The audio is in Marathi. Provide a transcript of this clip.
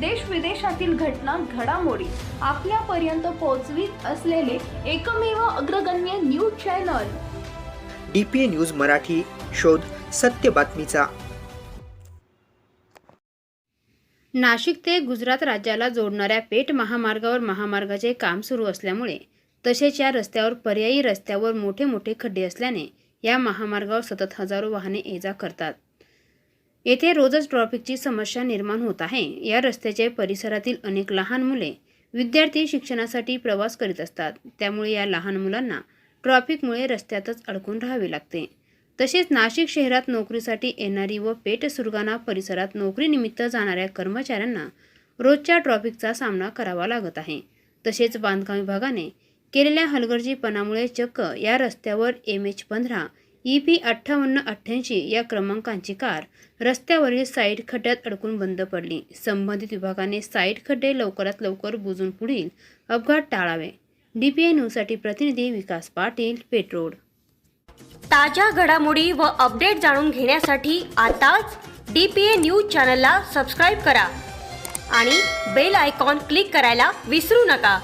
देश विदेशातील घटना घडामोडी आपल्यापर्यंत पोहोचवीत असलेले एकमेव अग्रगण्य news channel. D P A news Marathi शोध सत्य बातमीचा. नाशिक ते गुजरात राज्याला जोडणाऱ्या पेठ महामार्गावर महामार्गाचे काम सुरू असल्यामुळे तसेच या रस्त्यावर पर्यायी रस्त्यावर मोठे मोठे खड्डे असल्याने या महामार्गावर सतत हजारो वाहने ये जा करतात. येथे रोजच ट्रॉफिकची समस्या निर्माण होत आहे. या रस्त्याच्या परिसरातील अनेक लहान मुले विद्यार्थी शिक्षणासाठी प्रवास करीत असतात. त्यामुळे या लहान मुलांना ट्रॉफिकमुळे रस्त्यातच अडकून राहावे लागते. तसेच नाशिक शहरात नोकरीसाठी येणारी व पेठ सुरगाणा परिसरात नोकरीनिमित्त जाणाऱ्या कर्मचाऱ्यांना रोजच्या ट्रॉफिकचा सामना करावा लागत आहे. तसेच बांधकाम विभागाने केलेल्या हलगर्जीपणामुळे चक्क या रस्त्यावर एम एच पंधरा ई पी अठ्ठावन्न अठ्ठ्याऐंशी या क्रमांकांची कार रस्त्यावरील साईड खड्ड्यात अडकून बंद पडली. संबंधित विभागाने साईड खड्डे लवकरात लवकर बुजून पुढील अपघात टाळावे. डी पी आय न्यूजसाठी प्रतिनिधी विकास पाटील पेट्रोड. ताज्या घडामोडी व अपडेट जाणून घेण्यासाठी आताच डी पी ए न्यूज चॅनलला सबस्क्राईब करा आणि बेल आयकॉन क्लिक करायला विसरू नका.